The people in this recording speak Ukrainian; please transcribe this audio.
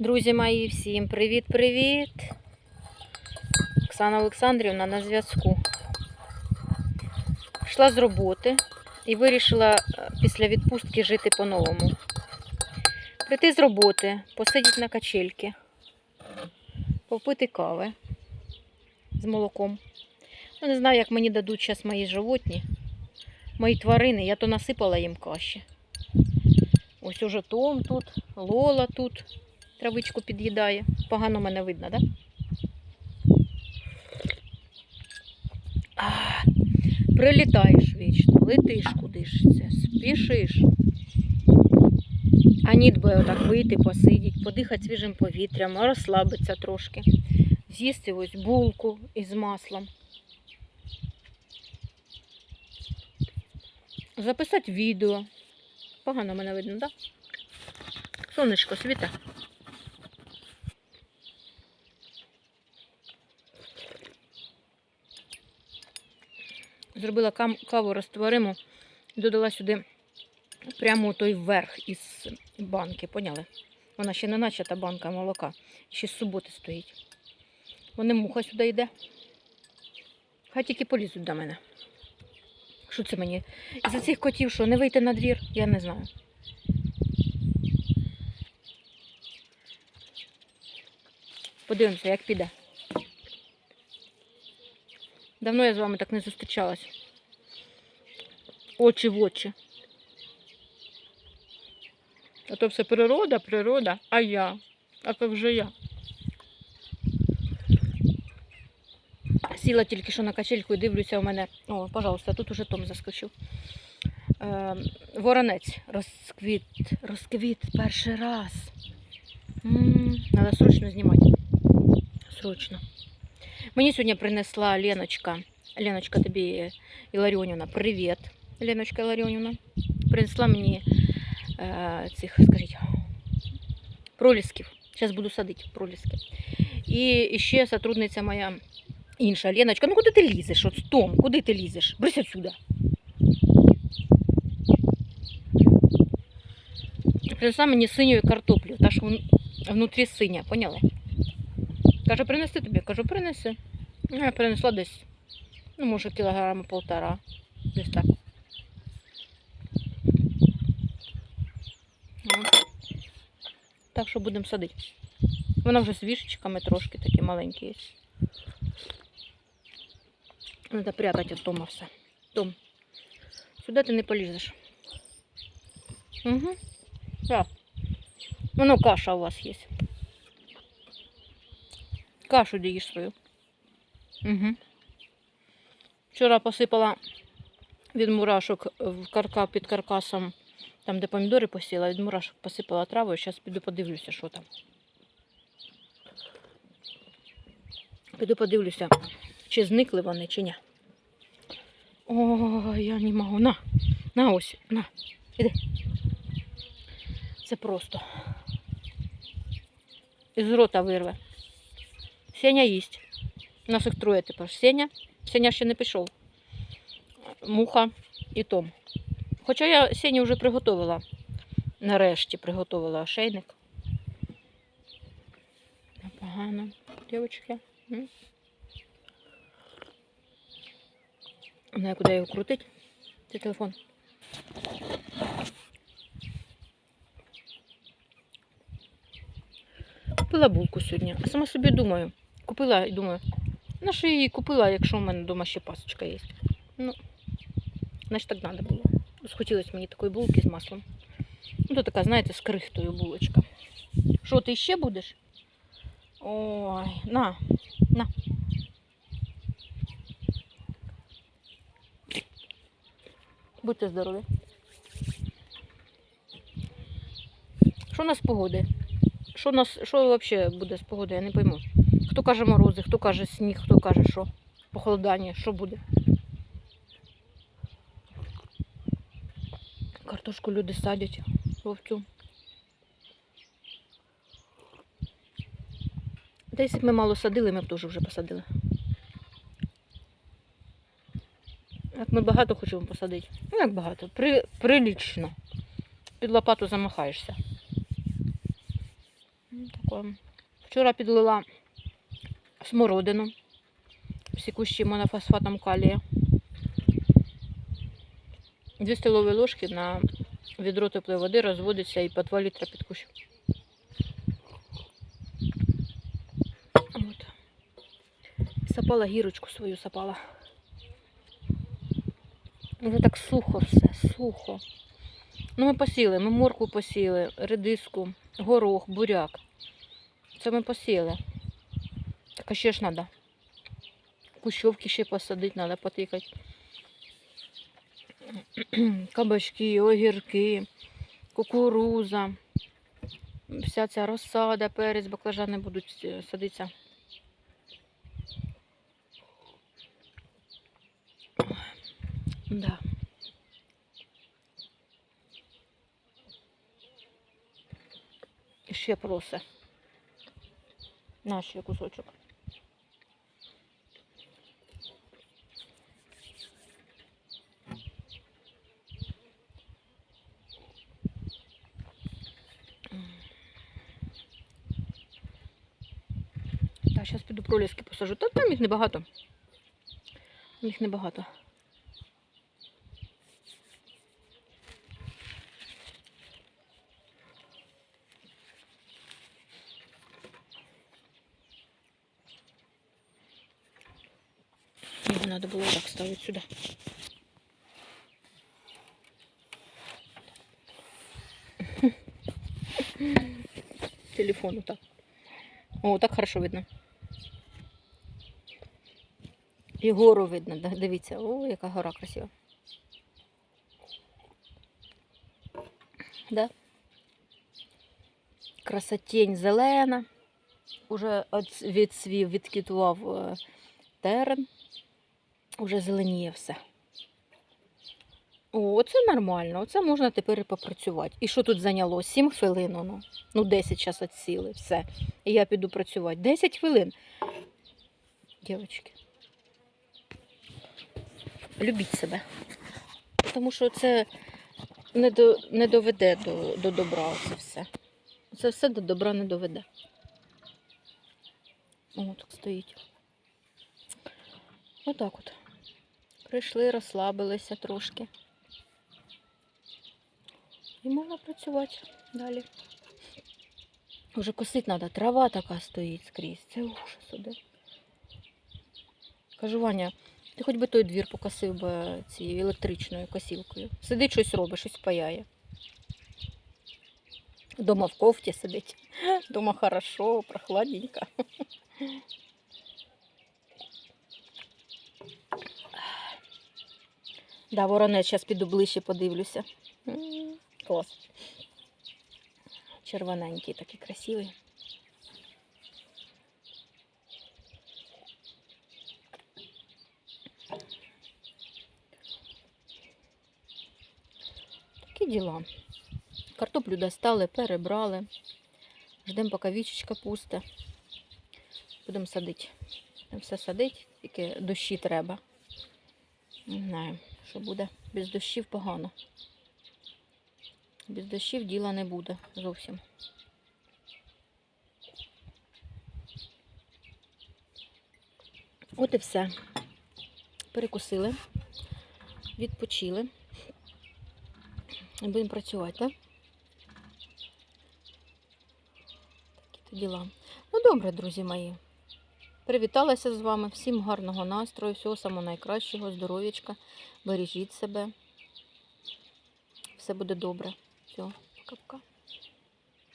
Друзі мої, всім привіт-привіт! Оксана Олександрівна на зв'язку. Йшла з роботи і вирішила е, після відпустки жити по-новому. Прийти з роботи, посидіти на качельки, попити кави з молоком. Ну, не знаю, як мені дадуть зараз мої животні, мої тварини, я то насипала їм каші. Ось уже Том тут, Лола тут травичку під'їдає. Погано мене видно, так? Да? Прилітаєш вічно, летиш кудись, спішиш. А ніт би отак вийти, посидіти, подихати свіжим повітрям, розслабитися трошки. З'їсти ось булку із маслом. Записати відео. Погано мене видно, так? Да? Сонечко світе. Зробила каву розтвориму, додала сюди прямо той верх із банки, поняли? Вона ще не начата банка молока, ще з суботи стоїть. Вони муха сюди йде. Хай тільки полізуть до мене. Що це мені? Із-за цих котів, що не вийти на двір, я не знаю. Подивимося, як піде. Давно я з вами так не зустрічалась. Очі в очі. А то все природа, природа, а я. А то вже я. Сіла тільки що на качельку і дивлюся у мене. О, пожалуйста, тут уже Том заскочив. Е, воронець розквіт, розквіт перший раз. М, Надо срочно знімати. Срочно. Мені сьогодні принесла Леночка. Леночка тобі Іларіонівна, привіт. Леночка Іларіонівна. Принесла мені е, цих, скажіть, пролісків. Зараз буду садити проліски. І ще сотрудниця моя інша, Леночка. Ну куди ти лізеш? От Том, куди ти лізеш? Брись отсюда. Принесла мені синю картоплю, та що внутрі синя, поняли? Каже, принеси тобі. Кажу, принеси. Ну, Я принесла десь, ну, може, кілограма полтора. Десь так. От. Так що будемо садити. Вона вже з вішечками трошки такі маленькі є. Треба прятати від Тома все. Том, сюди ти не полізеш. Угу. Так. Воно каша у вас є. Кашу їж свою. Угу. Вчора посипала від мурашок в карка під каркасом, там, де помідори посіла, від мурашок посипала траву. Зараз піду подивлюся, що там. Піду подивлюся, чи зникли вони, чи ні. О, я не можу. На, на ось, на, іди. Це просто. Із рота вирве. Сеня їсть. У нас їх троє тепер. Сеня. Сеня ще не пішов. Муха і Том. Хоча я Сені вже приготувала. Нарешті приготувала ошейник. Непогано. Не знаю, куди його крутить. Це телефон. Купила булку сьогодні. Сама собі думаю. Купила і думаю, на що я її купила, якщо в мене вдома ще пасочка є. Ну, значить так треба було. Схотілося мені такої булки з маслом. Ну, то така, знаєте, з крихтою булочка. Що, ти ще будеш? Ой, на, на. Будьте здорові. Що у нас з погоди? Що у нас, що взагалі буде з погодою, я не пойму. Хто каже морози, хто каже сніг, хто каже що? Похолодання, що буде? Картошку люди садять вовцю. Та якщо ми мало садили, ми б теж вже посадили. Як ми багато хочемо посадити. Ну як багато? При, прилічно. Під лопату замахаєшся. Ну. Вчора підлила смородину. Всі кущі монофосфатом калія. Дві столові ложки на відро теплої води розводиться і по 2 літра під кущ. От. Сапала гірочку свою сапала. Вже так сухо все, сухо. Ну, ми посіли, ми моркву посіли, редиску, горох, буряк. Це ми посіли. Так а ще ж треба. Кущовки ще посадити, треба потикати. Кабачки, огірки, кукуруза. Вся ця розсада, перець, баклажани будуть е, садитися. Да. І ще просе. На ще кусочок. Так, зараз піду проліски посажу. Та там їх небагато. Їх небагато. Його треба було так ставити сюди. Телефон так. О, так хорошо видно. І гору видно, дивіться, о, яка гора красива. Да? Красотень зелена. Уже відсвів, відквітував е, терен. Уже зеленіє все. О, оце нормально, оце можна тепер і попрацювати. І що тут зайняло? 7 хвилин, ну. Ну, 10 час відсіли, все. І я піду працювати. 10 хвилин. Дівчатки. Любіть себе. Тому що це не, до, не доведе до, до добра це все. Це все до добра не доведе. О, так стоїть. Отак от. Прийшли, розслабилися трошки. І можна працювати далі. Уже косить треба, трава така стоїть скрізь. Це ужас один. Кажу, Ваня, ти хоч би той двір покосив би цією електричною косілкою. Сидить щось робить, щось паяє. Дома в кофті сидить. Дома хорошо, прохладненько. Да, воронець, зараз піду ближче подивлюся. Клас. Червоненький такий красивий. Такі діла. Картоплю достали, перебрали. Ждемо, поки вічечка пусте. Будемо садити. Будемо все садити, тільки дощі треба. Не знаю, що буде. Без дощів погано. Без дощів діла не буде зовсім. От і все. Перекусили, відпочили. Будемо працювати, так? Такі то діла. Ну, добре, друзі мої. Привіталася з вами. Всім гарного настрою, всього самого найкращого, здоров'ячка. Бережіть себе. Все буде добре. Все, пока-пока.